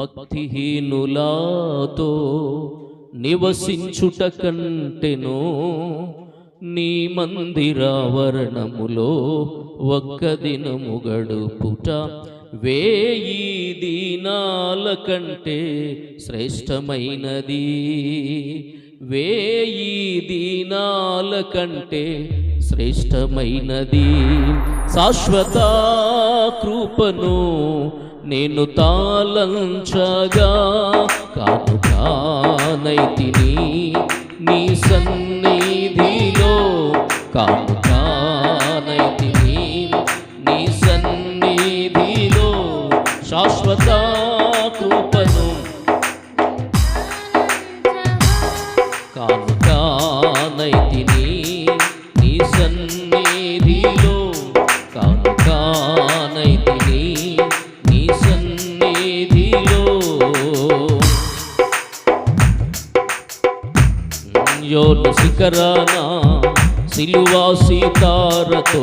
భక్తిహీనులాతో నివసించుట కంటెను నీ మందిరావరణములో ఒక్క దినము గడుపుట. వేయి దీనాల కంటే శ్రేష్టమైనది. వేయి దీనాల కంటే శ్రేష్టమైనది. శాశ్వత కృపను నేను తాళంచగా కాను కానైతిని నీ సన్నిధిలో. కాను కానైతిని నీ సన్నిధిలో శాశ్వత కృపను. కాను సియోను శిఖరాన సిలువా సీతారతో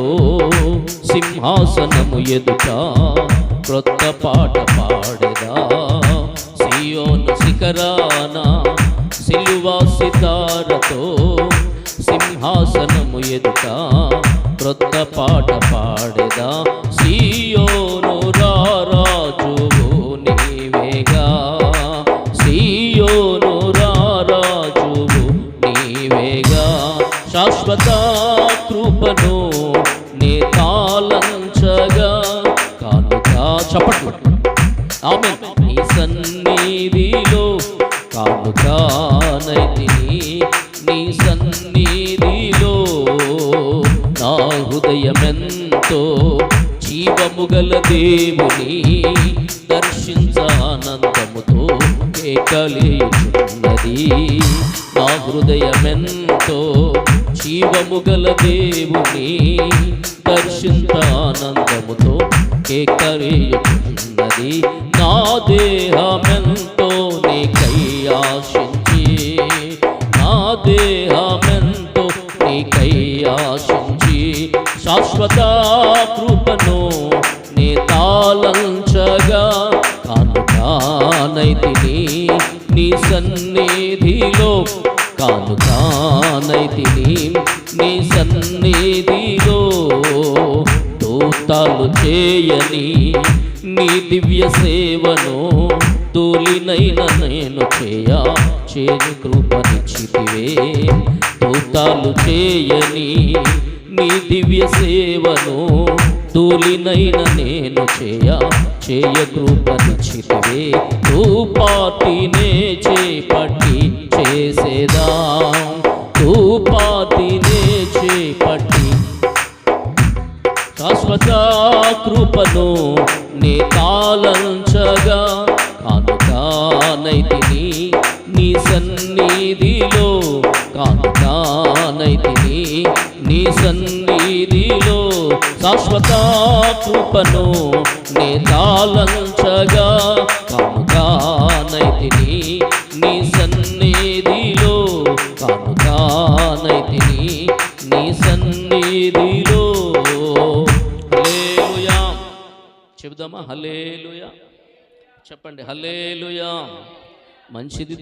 సింహాసనము ఎదుట క్రొత్త పాట పాడదా. సియోను శిఖరాన సిలువా సితారతో సింహాసనము ఎదుట క్రొత్త పాట పాడదా. సియోను రా శాశ్వత కృపను నే తాళంచగా కానుగా చప్పట్లు. ఆమె నీ సన్నిధిలో కానుకానైతిని నీ సన్నిధిలో నా హృదయమెంతో జీవము గల దేవుని దర్శించానందముతో కేకలేచున్నది. నా హృదయమెంతో జీవము గల దేవుని దర్శింతానందముతో కేకలేచున్నది నా దేహమెంతో నీకై ఆశించి నా దేహమెంతో నీకై ఆశించి శాశ్వత కృపను నీ తాళంచగా కాను కానైతిని నీ సన్నిధిలో కాను కానైతిని నీ సన్నిధిలో దూతాలు చేయని నీ దివ్య సేవను తూలినైన నేను చేయ చేయని కృపనిచ్చితివే. దూతాలు చేయని నీ దివ్య సేవను తూలినైన నేను చేయ చేయ కృపనిచ్చితివే. రూపాతినే చేపట్టి చేసేదా. రూపాతినే చేపట్టి. శాశ్వత కృపను నీ కాలంచగా కానుకానైతిని నీ సన్నిధిలో కానుకానైతిని నీ సన్నిధిలో శాశ్వత కృపను నీ తాళంచగా కాను నీ సన్నిధిలో కానుగానైతిని నీ సన్నిధిలో. హలేలుయా చెబుదామా? హలేలుయా చెప్పండి. హలేలుయా మంచిది